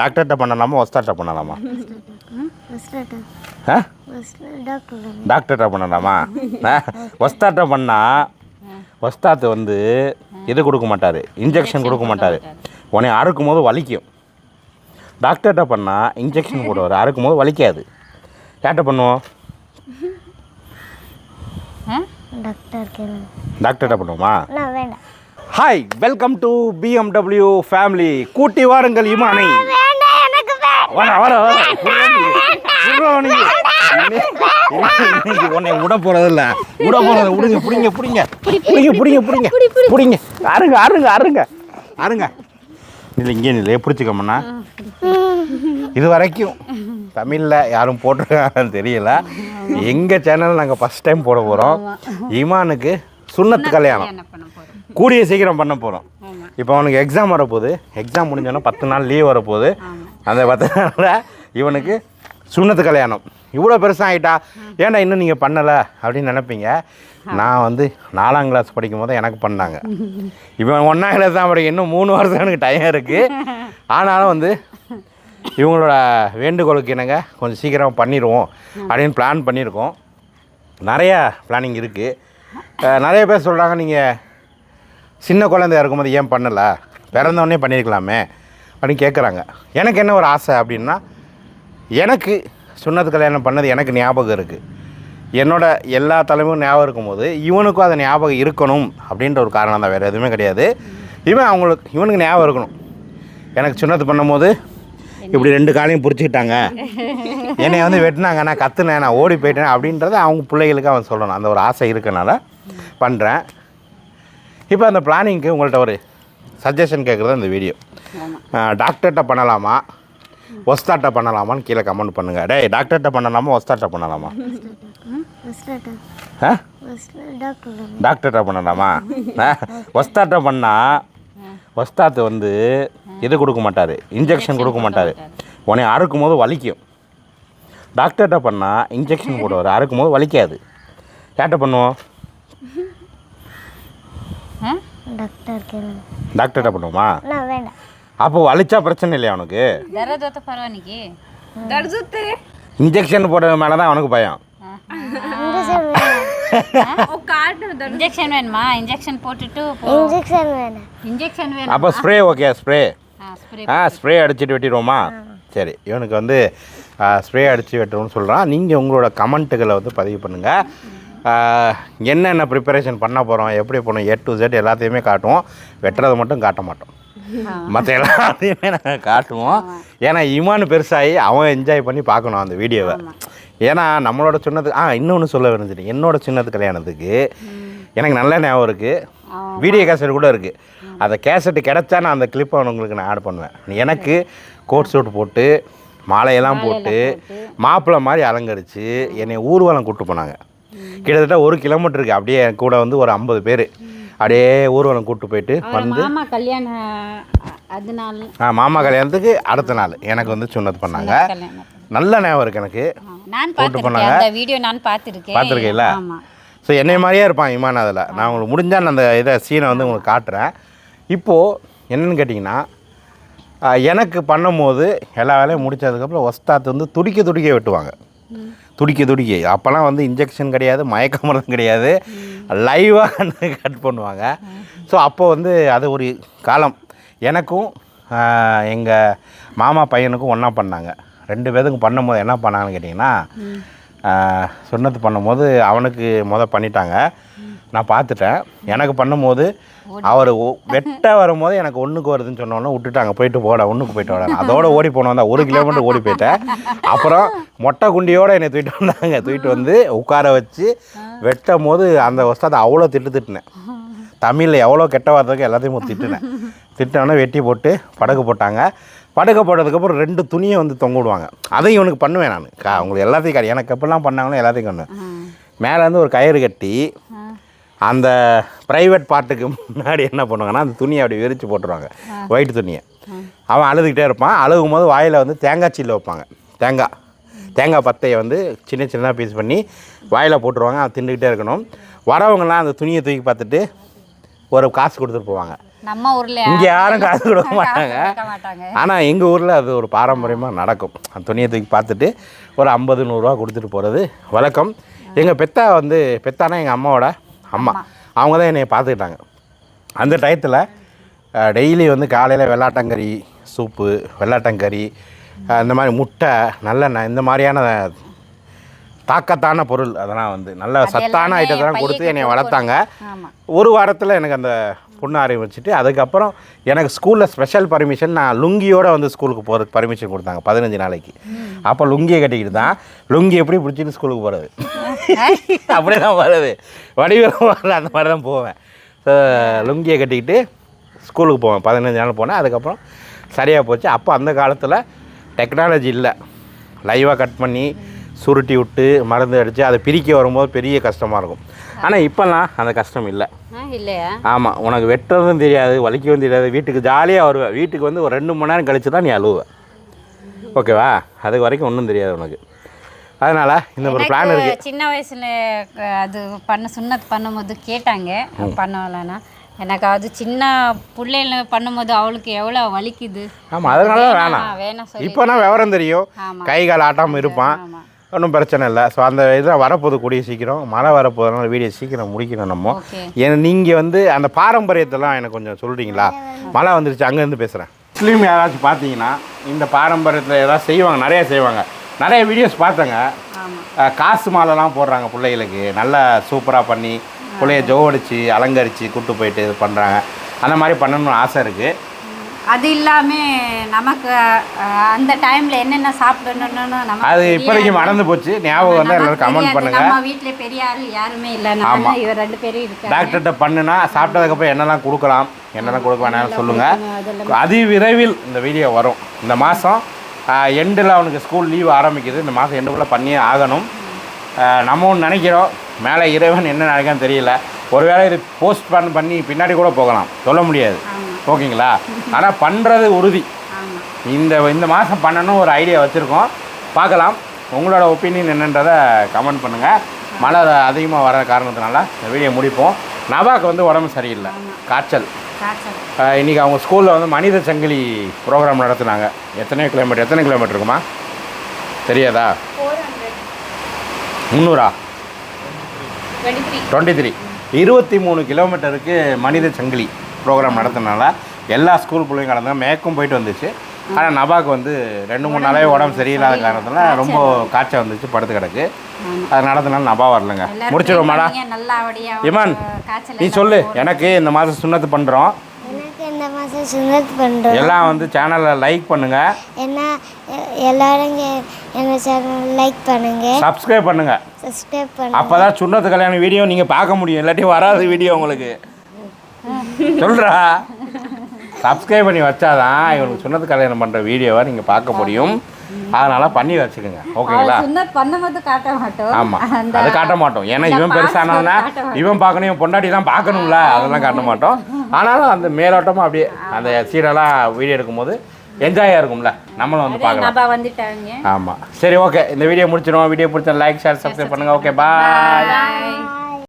டாக்டர்கிட்ட பண்ணலாமா ஒஸ்தாட்ட பண்ணலாமா? டாக்டர்கிட்ட பண்ணலாமா? ஒஸ்தாட்ட பண்ணால் ஒஸ்தாத்து வந்து இது கொடுக்க மாட்டார்? இன்ஜெக்ஷன் கொடுக்க மாட்டார். உன்னை அறுக்கும் போது வலிக்கும். டாக்டர்கிட்ட பண்ணால் இன்ஜெக்ஷன் போடுவார். அறுக்கும் போது வலிக்காது. யார்கிட்ட பண்ணுவோம்? டாக்டர்கிட்ட பண்ணுவோமா? நான் வேண்டாம் hi welcome to BMW family கூட்டி வாருங்கள் இமானை. வர வர வர உன்னை விட போறது இல்ல விட போறது விடுங்க புடிங்க புடிங்க. புடிங்க புடிங்க புடிங்க. புடிங்க. அருங்க அருங்க அருங்க. அருங்க. இல்லை இங்கே இல்லை பிடிச்சிக்கோமண்ணா இது வரைக்கும் தமிழில் யாரும் போட்டிருக்காங்கன்னு தெரியல. எங்கள் சேனல் நாங்கள் ஃபஸ்ட் டைம் போட போகிறோம் இமானுக்கு சுண்ணத்து கல்யாணம் என்ன பண்ண போறோம். கூடிய சீக்கிரம் பண்ண போகிறோம் இப்போ அவனுக்கு எக்ஸாம் வரப்போகுது. எக்ஸாம் முடிஞ்சோன்னா பத்து நாள் லீவ் வரப்போகுது. அந்த பத்து இவனுக்கு சுண்ணத்து கல்யாணம். இவ்வளோ பெருசாக ஆகிட்டா ஏன்டா இன்னும் நீங்கள் பண்ணலை? அப்படின்னு நினைப்பீங்க. நான் வந்து நாலாம் கிளாஸ் படிக்கும் போது எனக்கு பண்ணாங்க. இவன் ஒன்றாம் கிளாஸ் தான் படிக்க இன்னும் மூணு வருஷம் எனக்கு டைம் இருக்குது ஆனாலும் வந்து இவங்களோட வேண்டுகோளுக்கு என்னங்க? கொஞ்சம் சீக்கிரம் பண்ணிடுவோம் அப்படின்னு பிளான் பண்ணியிருக்கோம். நிறையா பிளானிங் இருக்குது நிறைய பேர் சொல்கிறாங்க நீங்கள் சின்ன குழந்தையா இருக்கும்போது ஏன் பண்ணலை? பிறந்தவொடனே பண்ணியிருக்கலாமே அப்படின்னு கேட்குறாங்க எனக்கு என்ன ஒரு ஆசை அப்படின்னா எனக்கு சுண்ணத்து கல்யாணம் பண்ணது எனக்கு ஞாபகம் இருக்குது என்னோட எல்லா தலைமும் ஞாபகம் இருக்கும்போது இவனுக்கும் அது ஞாபகம் இருக்கணும் அப்படின்ற ஒரு காரணம் தான் வேறு எதுவுமே கிடையாது. இவன் அவங்களுக்கு இவனுக்கு ஞாபகம் இருக்கணும். எனக்கு சுண்ணத்து பண்ணும்போது இப்படி ரெண்டு காலையும் பிடிச்சிக்கிட்டாங்க. என்னை வந்து வெட்டினாங்க நான் கத்துனேன் நான் ஓடி போயிட்டேன் அப்படின்றத அவங்க பிள்ளைகளுக்கு அவன் சொல்லணும். அந்த ஒரு ஆசை இருக்கனால பண்ணுறேன் இப்போ அந்த பிளானிங்க்கு உங்கள்கிட்ட ஒரு சஜஷன் கேட்குறது அந்த வீடியோ டாக்டர்கிட்ட பண்ணலாமா? ஒஸ்தாட்ட பண்ணலாமான்னு கீழே கமெண்ட் பண்ணுங்கள் டேய் டாக்டர்கிட்ட பண்ணலாமா ஒஸ்தாட்ட பண்ணலாமா? டாக்டர்கிட்ட பண்ணலாமா? ஒஸ்தாட்ட பண்ணால் ஒஸ்தாத்து வந்து இது கொடுக்க மாட்டார்? இன்ஜெக்ஷன் கொடுக்க மாட்டார். உன்னை அறுக்கும் போது வலிக்கும். டாக்டர்கிட்ட பண்ணால் இன்ஜெக்ஷன் போடுவார். அறுக்கும் போது வலிக்காது. யார்கிட்ட பண்ணுவோம்? டாக்டர்கிட்ட பண்ணுவோமா? அப்போ வலிச்சா பிரச்சனை இல்லையா அவனுக்கு இன்ஜெக்ஷன் போடுற மேலே தான் அவனுக்கு பயம். இந்த சைடு இன்ஜெக்ஷன் அப்போ ஸ்ப்ரே ஓகே ஸ்ப்ரே ஆ ஸ்ப்ரே அடிச்சுட்டு வெட்டிடுவோமா? சரி இவனுக்கு வந்து ஸ்ப்ரே அடித்து வெட்டுறோம்னு சொல்கிறான் நீங்கள் உங்களோட கமெண்ட்டுகளை வந்து பதிவு பண்ணுங்கள் என்னென்ன ப்ரிப்பரேஷன் பண்ண போகிறோம் எப்படி போகணும் எ டு Z எல்லாத்தையுமே காட்டுவோம். வெட்டுறதை மட்டும் காட்ட மாட்டோம். மற்ற எல்லாத்தையுமே நாங்கள் காட்டுவோம். ஏன்னா இமானு பெருசாகி அவன் என்ஜாய் பண்ணி பார்க்கணும் அந்த வீடியோவை. ஏன்னா நம்மளோட சின்னது ஆ இன்னொன்று சொல்ல விருந்துட்டேன் என்னோட சின்னது கல்யாணத்துக்கு எனக்கு நல்ல ஞாபகம் இருக்குது வீடியோ கேசட் கூட இருக்குது அந்த கேசட்டு கிடச்சா நான் அந்த கிளிப்பை உங்களுக்கு நான் ஆட் பண்ணுவேன். எனக்கு கோட் சூட் போட்டு மாலையெல்லாம் போட்டு மாப்பிள்ளை மாதிரி அலங்கரித்து என்னை ஊர்வலம் கூப்பிட்டு போனாங்க. கிட்டத்தட்ட ஒரு கிலோமீட்டருக்கு அப்படியே என் கூட வந்து ஒரு ஐம்பது பேர். அப்படியே ஊர்வலம் கூப்பிட்டு போயிட்டு வந்து மாமா கல்யாண அதனால ஆ, மாமா கல்யாணத்துக்கு அடுத்த நாள். எனக்கு வந்து சுண்ணத்து பண்ணாங்க. கல்யாணம். நல்ல ஞாபகம் இருக்குது எனக்கு. நான் போட்டு பார்த்திருக்கேன். போனாங்க. அந்த வீடியோ நான் பார்த்திருக்கேன். பார்த்துருக்கீங்களா? ஆமா. ஸோ என்னை மாதிரியே இருப்பான் இமான் அதில். நான் உங்களுக்கு முடிஞ்சால் நான் அந்த இதை சீனை வந்து உங்களுக்கு காட்டுறேன். இப்போது என்னென்னு கேட்டிங்கன்னா எனக்கு பண்ணும்போது எல்லா வேலையும் முடிச்சதுக்கப்புறம் ஒஸ்தாத்து வந்து துடிக்க துடிக்க வெட்டுவாங்க. துடிக்க துடிக்க. அப்போல்லாம் வந்து இன்ஜெக்ஷன் கிடையாது மயக்க மருந்து கிடையாது லைவாக கட் பண்ணுவாங்க. ஸோ அப்போ வந்து அது ஒரு காலம். எனக்கும் எங்கள் மாமா பையனுக்கும் ஒன்றா பண்ணாங்க. ரெண்டு பேருக்கும் பண்ணும்போது என்ன பண்ணாங்கன்னு கேட்டிங்கன்னா சொன்னது பண்ணும்போது அவனுக்கு முத பண்ணிட்டாங்க. நான் பார்த்துட்டேன். எனக்கு பண்ணும்போது அவர் வெட்ட வரும்போது எனக்கு ஒன்றுக்கு வருதுன்னு சொன்னோன்னே விட்டுட்டாங்க. போயிட்டு போட ஒன்றுக்கு போயிட்டு வர அதோட ஓடி போனோம் தான் ஒரு கிலோமீட்டர் ஓடி போயிட்டேன். அப்புறம் மொட்டை குண்டியோட என்னை தூக்கிட்டு வந்தாங்க. தூக்கிட்டு வந்து உட்கார வச்சு வெட்டும் போது அந்த வஸ்தாதை அவ்வளோ திட்டு திட்டினேன். தமிழில் எவ்வளோ கெட்ட வார்த்தைக்கு எல்லாத்தையும் திட்டினேன். திட்டோன்னே வெட்டி போட்டு படகு போட்டாங்க. படகு போட்டதுக்கப்புறம் ரெண்டு துணியை வந்து தொங்க விடுவாங்க. அதையும் இவனுக்கு பண்ணுவேன் நான். கா உங்களுக்கு எல்லாத்தையும் காட்டி. எனக்கு எப்படிலாம் பண்ணாங்களோ எல்லாத்தையும் பண்ணுவேன் மேலேருந்து ஒரு கயிறு கட்டி அந்த ப்ரைவேட் பார்ட்டுக்கு முன்னாடி என்ன பண்ணுவாங்கன்னா அந்த துணியை அப்படி விரித்து போட்டுருவாங்க. ஒயிட் துணியை. அவன் அழுதுகிட்டே இருப்பான். அழுகும் போது வாயில் வந்து தேங்காய் சீல வைப்பாங்க. தேங்காய். தேங்காய் பத்தையை வந்து சின்ன சின்னதாக பீஸ் பண்ணி வாயில் போட்டுருவாங்க. அவன் தின்னுக்கிட்டே இருக்கணும். வரவங்கலாம் அந்த துணியை தூக்கி பார்த்துட்டு ஒரு காசு கொடுத்துட்டு போவாங்க. நம்ம ஊர்ல இங்கே யாரும் காசு கொடுக்க மாட்டாங்க கொடுக்க மாட்டாங்க. ஆனால் எங்கள் ஊரில் அது ஒரு பாரம்பரியமாக நடக்கும். அந்த துணியை தூக்கி பார்த்துட்டு ஒரு ஐம்பது நூறுரூவா கொடுத்துட்டு போகிறது வழக்கம். எங்கள் பெத்தா வந்து பெத்தானா எங்கள் அம்மாவோட அம்மா அவங்க தான் என்னை பார்த்துக்கிட்டாங்க. அந்த டயத்தில் டெய்லி வந்து காலையில் வெள்ளாட்டங்கறி சூப்பு வெள்ளாட்டங்கறி இந்த மாதிரி முட்டை நல்லெண்ணெய் இந்த மாதிரியான தாக்கத்தான பொருள். அதெல்லாம் வந்து நல்ல சத்தான ஐட்டத்தெல்லாம் கொடுத்து என்னை வளர்த்தாங்க. ஒரு வாரத்தில் எனக்கு அந்த புண்ணு வச்சுட்டு அதுக்கப்புறம் எனக்கு ஸ்கூலில் ஸ்பெஷல் பர்மிஷன் நான் லுங்கியோடு வந்து ஸ்கூலுக்கு போகிறதுக்கு பர்மிஷன் கொடுத்தாங்க பதினஞ்சு நாளைக்கு. அப்போ லுங்கியை கட்டிக்கிட்டு தான் லுங்கி எப்படி பிடிச்சின்னு ஸ்கூலுக்கு போகிறது அப்படியே தான் வருது. வடிவம் வர அந்த மாதிரி தான் போவேன். ஸோ லுங்கியை கட்டிக்கிட்டு ஸ்கூலுக்கு போவேன் பதினஞ்சு நாள் போனேன். அதுக்கப்புறம் சரியாக போச்சு. அப்போ அந்த காலத்தில் டெக்னாலஜி இல்லை. லைவாக கட் பண்ணி சுருட்டி விட்டு மருந்து அடித்து அதை பிரிக்க வரும்போது பெரிய கஷ்டமாக இருக்கும். ஆனால் இப்போல்லாம் அந்த கஷ்டம் இல்லை. இல்லையா? ஆமாம் உனக்கு வெட்டுறதும் தெரியாது வலிக்கவும் தெரியாது வீட்டுக்கு ஜாலியாக வருவேன் வீட்டுக்கு வந்து ஒரு ரெண்டு மணி நேரம் கழிச்சு தான் நீ அழுவ. ஓகேவா? அது வரைக்கும் ஒன்றும் தெரியாது உனக்கு. அதனால் இந்த ஒரு பிளான் இருக்குது சின்ன வயசுல அது பண்ண சுண்ணத் பண்ணும்போது கேட்டாங்க. பண்ணலன்னா எனக்கு அது சின்ன பிள்ளைல பண்ணும்போது அவளுக்கு எவ்வளோ வலிக்குது. ஆமாம் அதனால தான் வேணாம். வேணாம் சொல்லி இப்போனா விவரம் தெரியும். கை கால் ஆட்டாமல் இருப்பான். ஒன்றும் பிரச்சனை இல்லை. ஸோ அந்த இதில் வரப்போகுது கூடிய சீக்கிரம் மழை வரப்போகுதுனால வீடியோ சீக்கிரம் முடிக்கணும் நம்ம. ஏன்னா நீங்கள் வந்து அந்த பாரம்பரியத்தெல்லாம் எனக்கு கொஞ்சம் சொல்கிறீங்களா மழை வந்துருச்சு அங்கேருந்து பேசுகிறேன் முஸ்லீம் யாராச்சும் பார்த்தீங்கன்னா இந்த பாரம்பரியத்தில் ஏதாவது செய்வாங்க நிறைய செய்வாங்க. நிறைய வீடியோஸ் பார்த்தேங்க. காசு மாலைலாம் போடுறாங்க பிள்ளைகளுக்கு. நல்லா சூப்பராக பண்ணி பிள்ளைய ஜோடிச்சு அலங்கரித்து கூட்டு போயிட்டு இது பண்ணுறாங்க அந்த மாதிரி பண்ணணும்னு ஆசை இருக்குது அது இல்லாம நமக்கு அந்த டைம்ல என்னென்ன சாப்பிடணும்னு நமக்கு அது. இப்போதைக்கு மறந்து போச்சு. ஞாபகம் வந்து எல்லாரும் கமெண்ட். பண்ணுங்க நம்ம வீட்ல பெரிய ஆள் யாருமே இல்ல. நானும் இவர் ரெண்டு பேரும் இருக்காங்க. டாக்டர்கிட்ட பண்ணுனா சாப்பிட்டதுக்கப்புறம் என்னெல்லாம் கொடுக்கலாம் என்னெல்லாம் கொடுக்க வேணாம்னு சொல்லுங்கள் அதி விரைவில் இந்த வீடியோ வரும். இந்த மாதம் எண்டில் அவனுக்கு ஸ்கூல் லீவ் ஆரம்பிக்குது. இந்த மாதம் எண்டுக்குள்ளே பண்ணியே ஆகணும். நம்ம ஒன்று நினைக்கிறோம். மேலே இறைவன் என்ன நினைக்கான்னு தெரியல. ஒருவேளை இது போஸ்ட் பண்ண பண்ணி பின்னாடி கூட போகலாம். சொல்ல முடியாது. ஓகேங்களா ஆனால் பண்ணுறது உறுதி. இந்த இந்த மாதம் பண்ணணும் ஒரு ஐடியா வச்சுருக்கோம். பார்க்கலாம். உங்களோட ஒப்பீனியன் என்னன்றதை கமெண்ட் பண்ணுங்கள் மழை அதிகமாக வர காரணத்தினால இந்த வீடியோ முடிப்போம். நவாக்கு வந்து உடம்பு சரியில்லை. காய்ச்சல். இன்னைக்கு அவங்க ஸ்கூலில் வந்து மனித சங்கிலி ப்ரோக்ராம் நடத்துனாங்க. எத்தனை கிலோமீட்டர் எத்தனை கிலோமீட்டர் இருக்குமா? தெரியாதா? முந்நூறா? டுவெண்ட்டி த்ரீ இருபத்தி மூணு கிலோமீட்டருக்கு மனித சங்கிலி. ப்ரோக்ராம் நடத்தினால எல்லா ஸ்கூல் பிள்ளைங்க கலந்தாங்க மேக்கும் போயிட்டு வந்துச்சு. ஆனால் நபாக்கு வந்து ரெண்டு மூணு நாளாவே உடம்பு சரியில்லாத காரணத்தினால ரொம்ப காய்ச்சல் வந்துச்சு படுத்து கிடக்கு. அது நடத்தினால நபா வரலங்க. முடிச்சிடுவோமாடா. இமான் நீ சொல்லு. எனக்கு இந்த மாதம் சுண்ணத்து பண்ணுறோம் எனக்கு இந்த மாதம் சுண்ணத் பண்ணுறோம் எல்லாம் வந்து சேனலை லைக் பண்ணுங்கள் என்ன எல்லாரும் எ- எங்க சேனல் லைக் பண்ணுங்க. சப்ஸ்கிரைப் பண்ணுங்கள் சப்ஸ்கிரைப் பண்ணுங்க. அப்போ தான் சுண்ணத்து கல்யாண வீடியோ நீங்கள் பார்க்க முடியும். இல்லாட்டி வராது வீடியோ உங்களுக்கு. சொல்கிறா சப்ஸ்கிரைப் பண்ணி வச்சாதான் இவனுக்கு சுண்ணத்து கல்யாணம் பண்ணுற வீடியோவை நீங்கள் பார்க்க முடியும். அதனால் பண்ணி வச்சுக்கோங்க. ஓகேங்களா பண்ணும்போது காட்ட மாட்டோம். ஆமாம் அது காட்ட மாட்டோம். ஏன்னா இவன் பெருசானவனா இவன் பார்க்கணும் இவன் பொண்டாட்டி தான் பார்க்கணும்ல. அதெல்லாம் காட்ட மாட்டோம். ஆனாலும் அந்த மேலோட்டமாக அப்படியே அந்த சீடெல்லாம் வீடியோ எடுக்கும்போது என்ஜாயாக இருக்கும்ல. நம்மளும் வந்து பார்க்கலாம். ஆமாம் சரி ஓகே இந்த வீடியோ முடிச்சிடும் வீடியோ பிடிச்ச லைக் ஷேர் சப்ஸ்கிரைப் பண்ணுங்கள் ஓகே பாய்